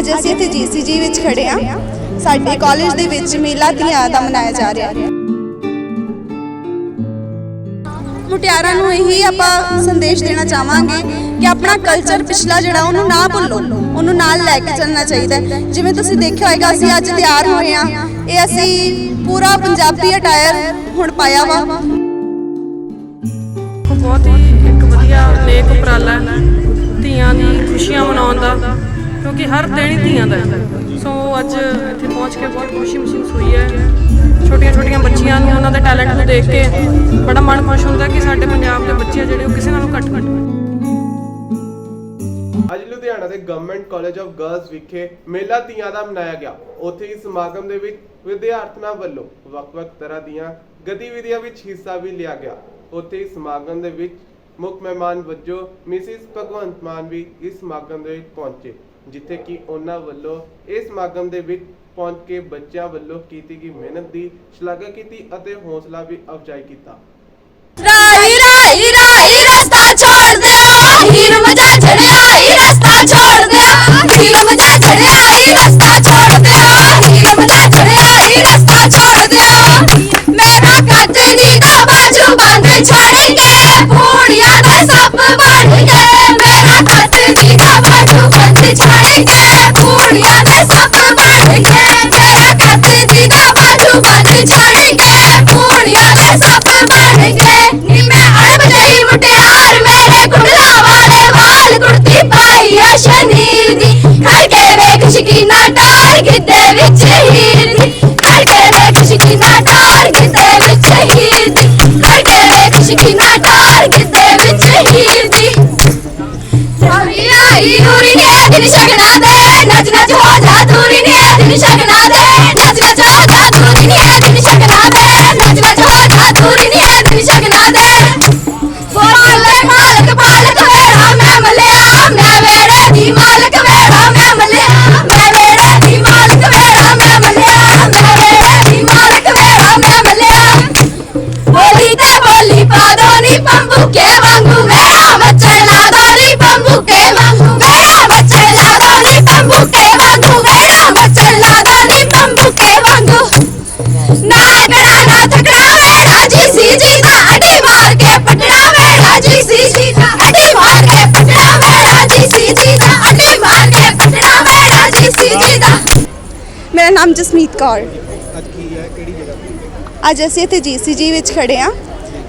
ਅੱਜ ਅਸੀਂ ਇੱਥੇ ਜੀਸੀਜੀ ਵਿੱਚ ਖੜੇ ਆ ਸਾਡੇ ਕਾਲਜ ਦੇ ਵਿੱਚ ਮੇਲਾ ਧੀਆਂ ਦਾ ਮਨਾਇਆ ਜਾ ਰਿਹਾ ਹੈ। ਮੁਟਿਆਰਾਂ ਨੂੰ ਇਹੀ ਆਪਾਂ ਸੰਦੇਸ਼ ਦੇਣਾ ਚਾਹਾਂਗੇ ਕਿ ਆਪਣਾ ਕਲਚਰ ਪਿਛਲਾ ਜਿਹੜਾ ਉਹਨੂੰ ਨਾ ਭੁੱਲੋ, ਉਹਨੂੰ ਨਾਲ ਲੈ ਕੇ ਚੱਲਣਾ ਚਾਹੀਦਾ ਜਿਵੇਂ ਤੁਸੀਂ ਦੇਖਿਆ ਹੋਏਗਾ, ਅਸੀਂ ਅੱਜ ਤਿਆਰ ਹੋਏ ਆ ਇਹ ਅਸੀਂ ਪੂਰਾ ਪੰਜਾਬੀ ਅਟਾਇਰ ਹੁਣ ਪਾਇਆ ਵਾ। ਬਹੁਤ ਹੀ ਇੱਕ ਵਧੀਆ ਨੇਕ ਉਪਰਾਲਾ ਹੈ ਕਿਉਂਕਿ ਹਰ ਦਿਨ ਹੀ ਧੀਆਂ ਦਾ ਹੈ। ਸੋ ਅੱਜ ਇੱਥੇ ਪਹੁੰਚ ਕੇ ਬਹੁਤ ਖੁਸ਼ੀ ਮਹਿਸੂਸ ਹੋਈ ਹੈ। ਛੋਟੀਆਂ ਛੋਟੀਆਂ ਬੱਚੀਆਂ ਨੂੰ, ਉਹਨਾਂ ਦੇ ਟੈਲੈਂਟ ਨੂੰ ਦੇਖ ਕੇ ਬੜਾ ਮਨ ਖੁਸ਼ ਹੁੰਦਾ ਕਿ ਸਾਡੇ ਪੰਜਾਬ ਦੇ ਬੱਚੇ ਆ ਜਿਹੜੇ ਉਹ ਕਿਸੇ ਨਾਲੋਂ ਘੱਟ ਘੱਟ ਅੱਜ ਲੁਧਿਆਣਾ ਦੇ ਗਵਰਨਮੈਂਟ ਕਾਲਜ ਆਫ ਗਰਲਸ ਵਿਖੇ ਮੇਲਾ ਤੀਆਂ ਦਾ ਮਨਾਇਆ ਗਿਆ। ਉੱਥੇ ਇਸ ਸਮਾਗਮ ਦੇ ਵਿੱਚ ਵਿਦਿਆਰਥਣਾਂ ਵੱਲੋਂ ਵੱਖ-ਵੱਖ ਤਰ੍ਹਾਂ ਦੀਆਂ ਗਤੀਵਿਧੀਆਂ ਵਿੱਚ ਹਿੱਸਾ ਵੀ ਲਿਆ ਗਿਆ। ਉੱਥੇ ਇਸ ਸਮਾਗਮ ਦੇ ਵਿੱਚ ਮੁੱਖ ਮਹਿਮਾਨ ਵਜੋਂ ਮਿਸਿਸ ਭਗਵੰਤ ਮਾਨ ਵੀ ਇਸ ਸਮਾਗਮ ਦੇ ਵਿੱਚ ਪਹੁੰਚੇ। ਜਿੱਥੇ ਕਿ ਉਹਨਾਂ ਵੱਲੋਂ ਇਸ ਸਮਾਗਮ ਦੇ ਵਿੱਚ ਪਹੁੰਚ ਕੇ ਬੱਚਿਆਂ ਵੱਲੋਂ ਕੀਤੀ ਗਈ ਮਿਹਨਤ ਦੀ ਸ਼ਲਾਘਾ ਕੀਤੀ ਅਤੇ ਹੌਸਲਾ ਵੀ ਅਫਜ਼ਾਈ ਕੀਤਾ। ਰਾਈ ਰਾਈ ਰਾਈ ਰਸਤਾ ਛੋੜ ਦਿਓ। ਹੀਰ ਮਜਾ ਚੜਿਆ ਈ ਰਸਤਾ ਛੋੜ ਦਿਓ। ਹੀਰ ਮਜਾ ਚੜਿਆ ਈ ਰਸਤਾ ਦੂਰੀ ਨੇ ਦਿਨ ਸ਼ਗਨਾ ਦੇ ਨੱਚ ਨੱਚ ਹੋ ਨਾਮ ਜਸਮੀਤ ਕੌਰ। ਅੱਜ ਅਸੀਂ ਇੱਥੇ ਜੀਸੀਜੀ ਵਿੱਚ ਖੜੇ ਆ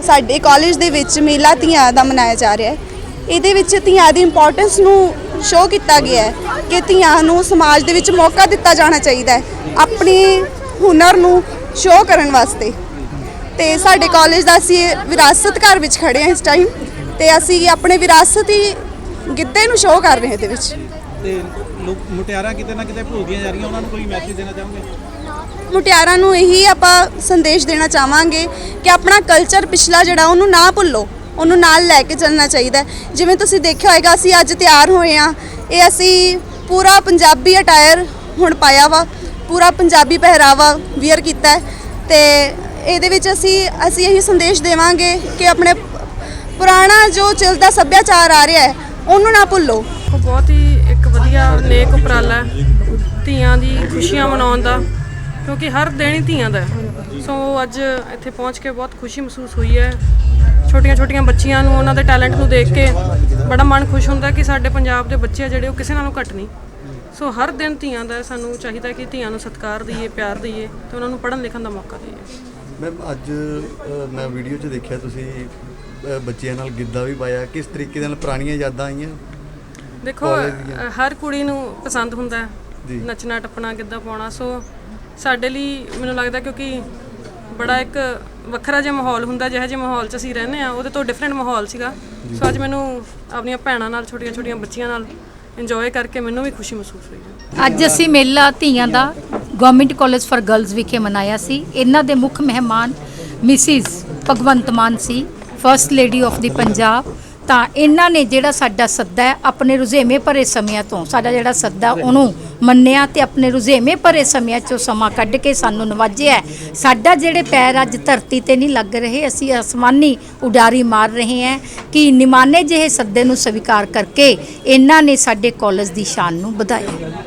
ਸਾਡੇ ਕਾਲਜ ਦੇ ਵਿੱਚ ਮੇਲਾ ਧੀਆਂ ਦਾ ਮਨਾਇਆ ਜਾ ਰਿਹਾ ਹੈ। ਇਹਦੇ ਵਿੱਚ ਧੀਆਂ ਦੀ ਇੰਪੋਰਟੈਂਸ ਨੂੰ ਸ਼ੋਅ ਕੀਤਾ ਗਿਆ ਹੈ ਕਿ ਧੀਆਂ ਨੂੰ ਸਮਾਜ ਦੇ ਵਿੱਚ ਮੌਕਾ ਦਿੱਤਾ ਜਾਣਾ ਚਾਹੀਦਾ ਹੈ ਆਪਣੇ ਹੁਨਰ ਨੂੰ ਸ਼ੋਅ ਕਰਨ ਵਾਸਤੇ। ਤੇ ਸਾਡੇ ਕਾਲਜ ਦਾ ਅਸੀਂ ਵਿਰਾਸਤ ਘਰ ਵਿੱਚ ਖੜੇ ਆ ਇਸ ਟਾਈਮ ਤੇ ਅਸੀਂ ਆਪਣੇ ਵਿਰਾਸਤੀ ਗਿੱਧੇ ਨੂੰ ਸ਼ੋਅ ਕਰ ਰਹੇ ਹਾਂ ਇਹਦੇ ਵਿੱਚ। ਤੇ ਲੋਕ ਮੁਟਿਆਰਾਂ ਕਿਤੇ ਨਾ ਕਿਤੇ ਭੁੱਲਦੀਆਂ ਜਾ ਰਹੀਆਂ, ਉਹਨਾਂ ਨੂੰ ਕੋਈ ਮੈਸੇਜ ਦੇਣਾ ਚਾਹੋਗੇ? ਮੁਟਿਆਰਾਂ ਨੂੰ ਇਹੀ ਆਪਾਂ ਸੰਦੇਸ਼ ਦੇਣਾ ਚਾਹਾਂਗੇ ਕਿ ਆਪਣਾ ਕਲਚਰ ਪਿਛਲਾ ਜਿਹੜਾ, ਉਹਨੂੰ ਨਾ ਭੁੱਲੋ, ਉਹਨੂੰ ਨਾਲ ਲੈ ਕੇ ਚੱਲਣਾ ਚਾਹੀਦਾ ਹੈ। ਜਿਵੇਂ ਤੁਸੀਂ ਦੇਖਿਆ ਹੋਏਗਾ, ਅਸੀਂ ਅੱਜ ਤਿਆਰ ਹੋਏ ਆ ਇਹ ਅਸੀਂ ਪੂਰਾ ਪੰਜਾਬੀ ਅਟਾਇਰ ਹੁਣ ਪਾਇਆ ਵਾ, ਪੂਰਾ ਪੰਜਾਬੀ ਪਹਿਰਾਵਾ ਵੀਅਰ ਕੀਤਾ ਹੈ। ਤੇ ਇਹਦੇ ਵਿੱਚ ਅਸੀਂ ਅਸੀਂ ਇਹੀ ਸੰਦੇਸ਼ ਦੇਵਾਂਗੇ ਕਿ ਆਪਣੇ ਪੁਰਾਣਾ ਜੋ ਚੱਲਦਾ ਸੱਭਿਆਚਾਰ ਆ ਰਿਹਾ ਹੈ ਉਹਨੂੰ ਨਾ ਭੁੱਲੋ। ਉਹ ਬਹੁਤ ਹੀ ਇੱਕ ਵਧੀਆ ਨੇਕ ਉਪਰਾਲਾ ਹੈ। ਧੀਆਂ ਦੀ ਖੁਸ਼ੀਆਂ ਮਨਾਉਣ ਦਾ ਕਿਉਂਕਿ ਹਰ ਦਿਨ ਹੀ ਧੀਆਂ ਦਾ ਹੈ। ਸੋ ਅੱਜ ਇੱਥੇ ਪਹੁੰਚ ਕੇ ਬਹੁਤ ਖੁਸ਼ੀ ਮਹਿਸੂਸ ਹੋਈ ਹੈ। ਛੋਟੀਆਂ ਛੋਟੀਆਂ ਬੱਚੀਆਂ ਨੂੰ ਉਹਨਾਂ ਦੇ ਟੈਲੈਂਟ ਨੂੰ ਦੇਖ ਕੇ ਬੜਾ ਮਨ ਖੁਸ਼ ਹੁੰਦਾ ਕਿ ਸਾਡੇ ਪੰਜਾਬ ਦੇ ਬੱਚੇ ਆ ਜਿਹੜੇ ਉਹ ਕਿਸੇ ਨਾਲੋਂ ਘੱਟ ਨਹੀਂ। ਸੋ ਹਰ ਦਿਨ ਧੀਆਂ ਦਾ ਹੈ, ਸਾਨੂੰ ਚਾਹੀਦਾ ਕਿ ਧੀਆਂ ਨੂੰ ਸਤਿਕਾਰ ਦਈਏ ਪਿਆਰ ਦਈਏ ਤੇ ਉਹਨਾਂ ਨੂੰ ਪੜ੍ਹਨ ਲਿਖਣ ਦਾ ਮੌਕਾ ਦਈਏ। ਮੈਮ ਅੱਜ ਅ, ਮੈਂ ਵੀਡੀਓ 'ਚ ਦੇਖਿਆ ਤੁਸੀਂ ਬੱਚਿਆਂ ਨਾਲ ਗਿੱਧਾ ਵੀ ਪਾਇਆ। ਕਿਸ ਤਰੀਕੇ ਦੇ ਨਾਲ ਪੁਰਾਣੀਆਂ ਯਾਦਾਂ ਆਈਆਂ? ਦੇਖੋ ਹਰ ਕੁੜੀ ਨੂੰ ਪਸੰਦ ਹੁੰਦਾ ਹੈ। ਨੱਚਣਾ ਟੱਪਣਾ ਗਿੱਧਾ ਪਾਉਣਾ। ਸੋ ਸਾਡੇ ਲਈ ਮੈਨੂੰ ਲੱਗਦਾ ਕਿਉਂਕਿ ਬੜਾ ਇੱਕ ਵੱਖਰਾ ਜਿਹਾ ਮਾਹੌਲ ਹੁੰਦਾ ਜਿਹੋ ਜਿਹੇ ਮਾਹੌਲ 'ਚ ਅਸੀਂ ਰਹਿੰਦੇ ਆ ਉਹਦੇ ਤੋਂ ਡਿਫਰੈਂਟ ਮਾਹੌਲ ਸੀਗਾ। ਸੋ ਅੱਜ ਮੈਨੂੰ ਆਪਣੀਆਂ ਭੈਣਾਂ ਨਾਲ ਛੋਟੀਆਂ ਛੋਟੀਆਂ ਬੱਚੀਆਂ ਨਾਲ ਇੰਜੋਏ ਕਰਕੇ ਮੈਨੂੰ ਵੀ ਖੁਸ਼ੀ ਮਹਿਸੂਸ ਹੋਈ ਅੱਜ ਅਸੀਂ ਮੇਲਾ ਧੀਆਂ ਦਾ ਗਵਰਨਮੈਂਟ ਕਾਲਜ ਫਾਰ ਗਰਲਜ਼ ਵਿਖੇ ਮਨਾਇਆ ਸੀ। ਇਹਨਾਂ ਦੇ ਮੁੱਖ ਮਹਿਮਾਨ Mrs Bhagwant Mann C. First lady of the Punjab ਤਾਂ ਇਹਨਾਂ ਨੇ ਜਿਹੜਾ ਸਾਡਾ ਸੱਦਾ ਹੈ ਆਪਣੇ ਰੁਝੇਵੇਂ ਭਰੇ ਸਮਿਆਂ ਤੋਂ, ਸਾਡਾ ਜਿਹੜਾ ਸੱਦਾ ਉਹਨੂੰ ਮੰਨਿਆ ਤੇ ਆਪਣੇ ਰੁਝੇਵੇਂ ਭਰੇ ਸਮਿਆਂ ਚੋਂ ਸਮਾਂ ਕੱਢ ਕੇ ਸਾਨੂੰ ਨਵਾਜਿਆ ਸਾਡਾ ਜਿਹੜੇ ਪੈਰ ਅੱਜ ਧਰਤੀ ਤੇ ਨਹੀਂ ਲੱਗ ਰਹੇ, ਅਸੀਂ ਅਸਮਾਨੀ ਉਡਾਰੀ ਮਾਰ ਰਹੇ ਹਾਂ ਕਿ ਨਿਮਾਨੇ ਜਿਹੇ ਸੱਦੇ ਨੂੰ ਸਵੀਕਾਰ ਕਰਕੇ ਇਹਨਾਂ ਨੇ ਸਾਡੇ ਕਾਲਜ ਦੀ ਸ਼ਾਨ ਨੂੰ ਵਧਾਇਆ।